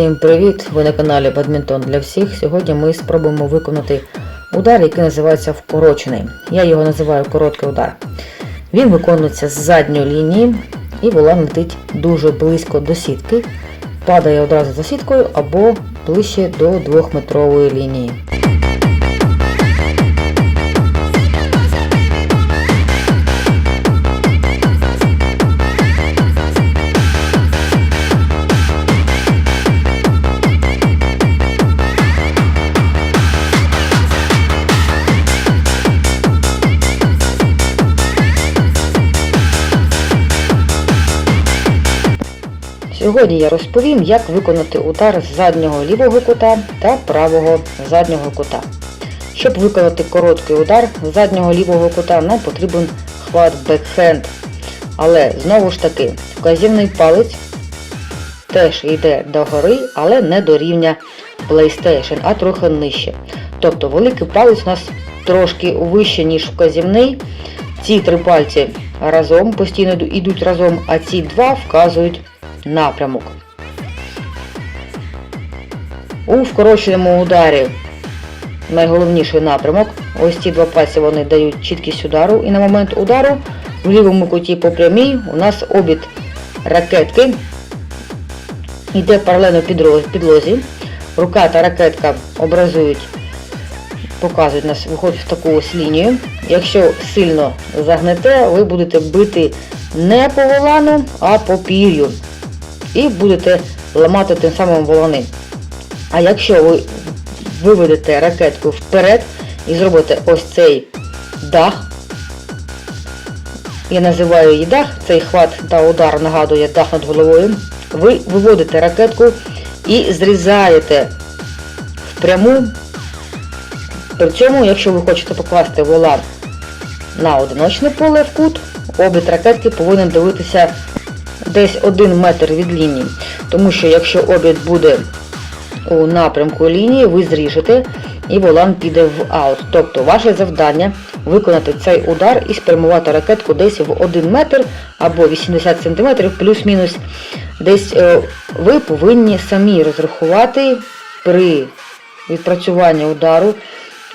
Всім привіт! Ви на каналі Бадмінтон для всіх. Сьогодні ми спробуємо виконати удар, який називається вкорочений. Я його називаю короткий удар. Він виконується з задньої лінії і вола летить дуже близько до сітки, падає одразу за сіткою або ближче до 2-метрової лінії. Сьогодні я розповім, як виконати удар з заднього лівого кута та правого заднього кута. Щоб виконати короткий удар з заднього лівого кута, нам потрібен хват бекхенд. Але знову ж таки, вказівний палець теж йде догори, але не до рівня PlayStation, а трохи нижче. Тобто великий палець у нас трошки вище, ніж вказівний. Ці три пальці разом постійно йдуть разом, а ці два вказують напрямок. У вкороченому ударі найголовніший напрямок. Ось ці два пальці вони дають чіткість удару. І на момент удару в лівому куті по прямій у нас обід ракетки йде паралельно підлозі. Рука та ракетка образують, показують нас, виходить в таку ось лінію. Якщо сильно загнете, ви будете бити не по волану, а по пір'ю і будете ламати тим самим волони. А якщо ви виведете ракетку вперед і зробите ось цей дах, я називаю її дах, цей хват та удар нагадує дах над головою, ви виводите ракетку і зрізаєте впряму. При цьому, якщо ви хочете покласти волан на одиночне поле в кут, обід ракетки повинен дивитися десь 1 метр від лінії. Тому що якщо обід буде у напрямку лінії, ви зріжете і волан піде в аут. Тобто ваше завдання виконати цей удар і спрямувати ракетку десь в 1 метр або 80 см плюс-мінус. Десь е, ви повинні самі розрахувати при відпрацюванні удару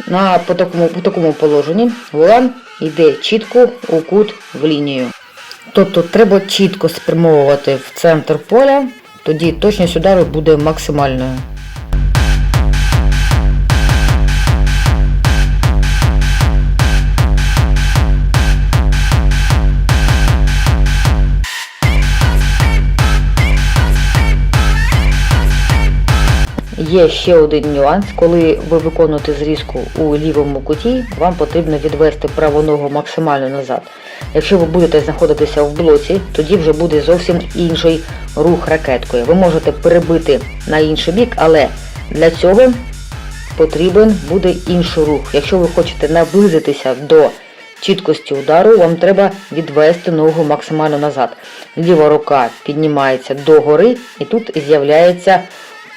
на, по, такому, по такому положенні. Волан йде чітко у кут в лінію. Тобто треба чітко спрямовувати в центр поля, тоді точність удару буде максимальною. Є ще один нюанс, коли ви виконуєте зрізку у лівому куті, вам потрібно відвести праву ногу максимально назад. Якщо ви будете знаходитися в блоці, тоді вже буде зовсім інший рух ракеткою. Ви можете перебити на інший бік, але для цього потрібен буде інший рух. Якщо ви хочете наблизитися до чіткості удару, вам треба відвести ногу максимально назад. Ліва рука піднімається догори і тут з'являється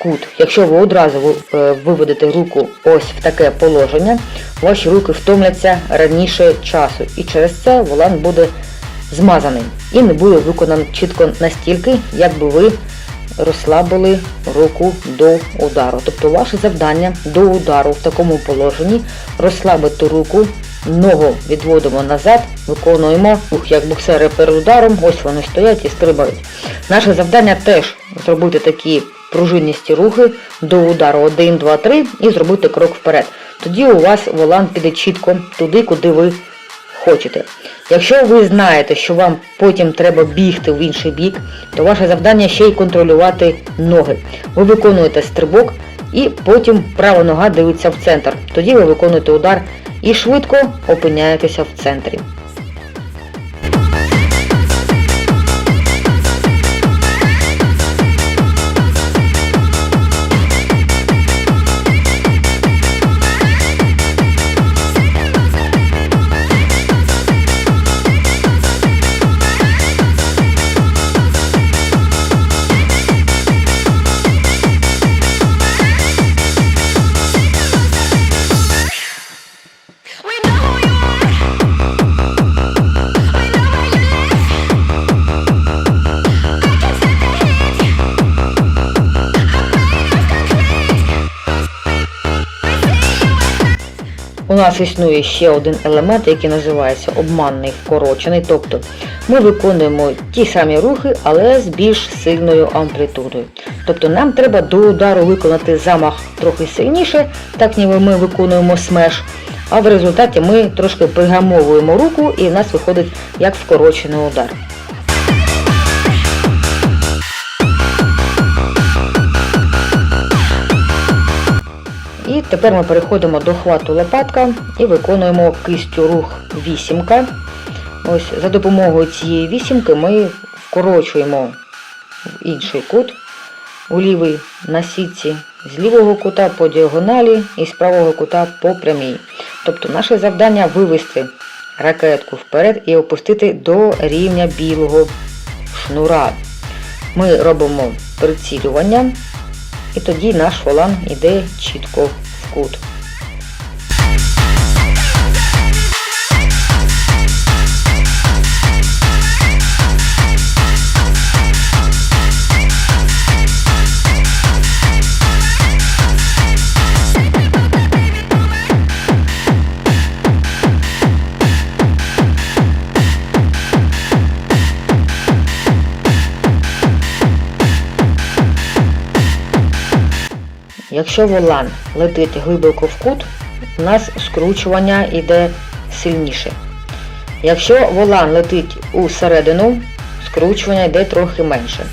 кут. Якщо ви одразу е, виведете руку ось в таке положення, ваші руки втомляться раніше часу. І через це волан буде змазаний і не буде виконаний чітко настільки, як би ви розслабили руку до удару. Тобто ваше завдання до удару в такому положенні розслабити руку, ногу відводимо назад, виконуємо рух як боксери перед ударом, ось вони стоять і стрибають. Наше завдання теж зробити такі пружиністі рухи до удару 1, 2, 3 і зробити крок вперед. Тоді у вас волан піде чітко туди, куди ви хочете. Якщо ви знаєте, що вам потім треба бігти в інший бік, то ваше завдання ще й контролювати ноги. Ви виконуєте стрибок і потім права нога дивиться в центр. Тоді ви виконуєте удар і швидко опиняєтеся в центрі. Нас існує ще один елемент, який називається обманний вкорочений. Тобто ми виконуємо ті самі рухи, але з більш сильною амплітудою. Тобто нам треба до удару виконати замах трохи сильніше, так ніби ми виконуємо смеш. А в результаті ми трошки пригамовуємо руку і в нас виходить як вкорочений удар. Тепер ми переходимо до хвату лопатка і виконуємо кистю рух вісімка. Ось за допомогою цієї вісімки ми вкорочуємо в інший кут у лівий на сітці з лівого кута по діагоналі і з правого кута по прямій. Тобто наше завдання вивести ракетку вперед і опустити до рівня білого шнура. Ми робимо прицілювання, і тоді наш волан йде чітко кут. Якщо волан летить глибоко в кут, у нас скручування йде сильніше. Якщо волан летить у середину, скручування йде трохи менше.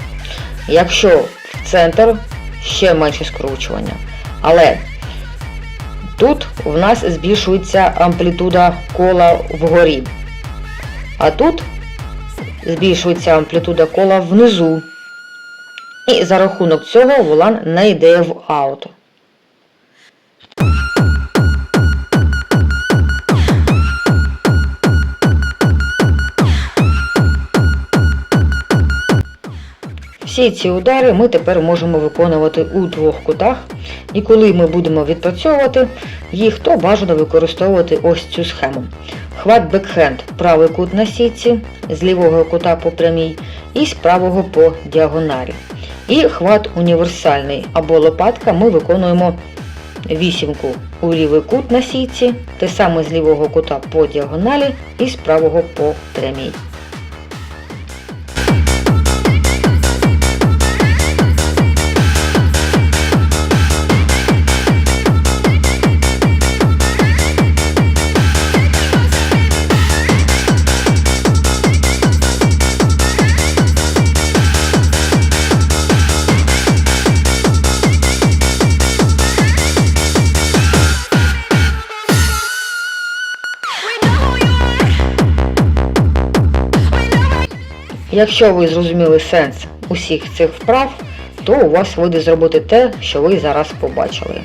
Якщо в центр, ще менше скручування. Але тут в нас збільшується амплітуда кола вгорі. А тут збільшується амплітуда кола внизу. І за рахунок цього волан не йде в аут. Всі ці удари ми тепер можемо виконувати у двох кутах. І коли ми будемо відпрацьовувати їх, то бажано використовувати ось цю схему. Хват бекхенд правий кут на сітці, з лівого кута по прямій і з правого по діагоналі. І хват універсальний або лопатка ми виконуємо вісімку у лівий кут на сітці, те саме з лівого кута по діагоналі і з правого по прямій. Якщо ви зрозуміли сенс усіх цих вправ, то у вас вийде зробити те, що ви зараз побачили.